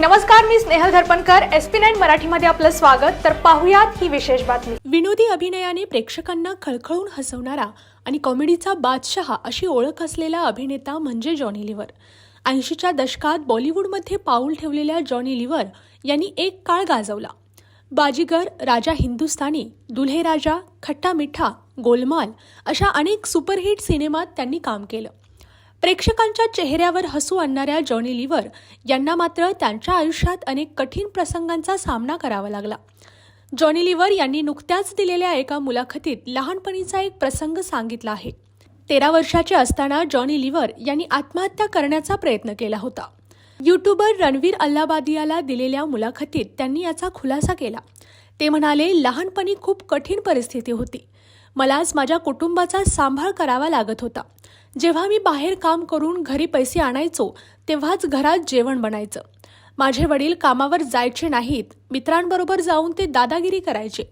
नमस्कार मी Snehal Dharpankar. S P nine मराठीमध्ये आपलं स्वागत. तर पाहुयात ही विशेष बातमी. विनोदी अभिनयाने प्रेक्षकांना खळखळून हसवणारा आणि कॉमेडीचा बादशहा अशी ओळख असलेला अभिनेता म्हणजे जॉनी लिव्हर. ऐंशीच्या दशकात बॉलिवूडमध्ये पाऊल ठेवलेल्या जॉनी लिव्हर यांनी एक काळ गाजवला. बाजीगर राजा हिंदुस्थानी दुल्हे राजा खट्टा मिठा गोलमाल अशा अनेक सुपरहिट सिनेमात त्यांनी काम केलं. प्रेक्षकांच्या चेहऱ्यावर हसू आणणाऱ्या जॉनी लिव्हर यांना मात्र त्यांच्या आयुष्यात अनेक कठीण प्रसंगांचा सामना करावा लागला. जॉनी लिव्हर यांनी नुकत्याच दिलेल्या एका मुलाखतीत लहानपणीचा एक प्रसंग सांगितला आहे. तेरा वर्षाचे असताना जॉनी लिव्हर यांनी आत्महत्या करण्याचा प्रयत्न केला होता. यूट्यूबर रणवीर अल्लाबादियाला दिलेल्या मुलाखतीत त्यांनी याचा खुलासा केला. ते म्हणाले लहानपणी खूप कठीण परिस्थिती होती. मलाच माझ्या कुटुंबाचा सांभाळ करावा लागत होता. जेव्हा मी बाहेर काम करून घरी पैसे आणायचो तेव्हाच घरात जेवण बनायचं. माझे वडील कामावर जायचे नाहीत मित्रांबरोबर जाऊन ते दादागिरी करायचे.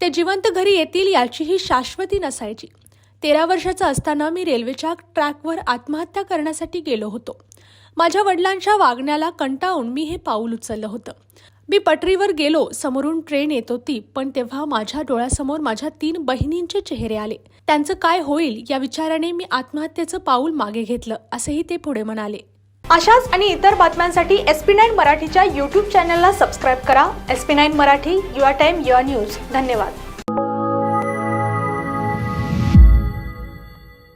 ते जिवंत घरी येतील याचीही शाश्वती नसायची. तेरा वर्षाचं असताना मी रेल्वेच्या ट्रॅकवर आत्महत्या करण्यासाठी गेलो होतो. माझ्या वडिलांच्या वागण्याला कंटाळून मी हे पाऊल उचललं होतं. मी पटरीवर गेलो समोरून ट्रेन येत होती पण तेव्हा माझ्या डोळ्यासमोर माझ्या तीन बहिणींचे चेहरे आले. त्यांचं काय होईल या विचाराने मी आत्महत्येचं पाऊल मागे घेतलं असेही ते पुढे म्हणाले. अशाच आणि इतर बातम्यांसाठी एस पी नाईन मराठीच्या यूट्यूब चॅनलला सबस्क्राईब करा. S P nine Marathi your time your news धन्यवाद.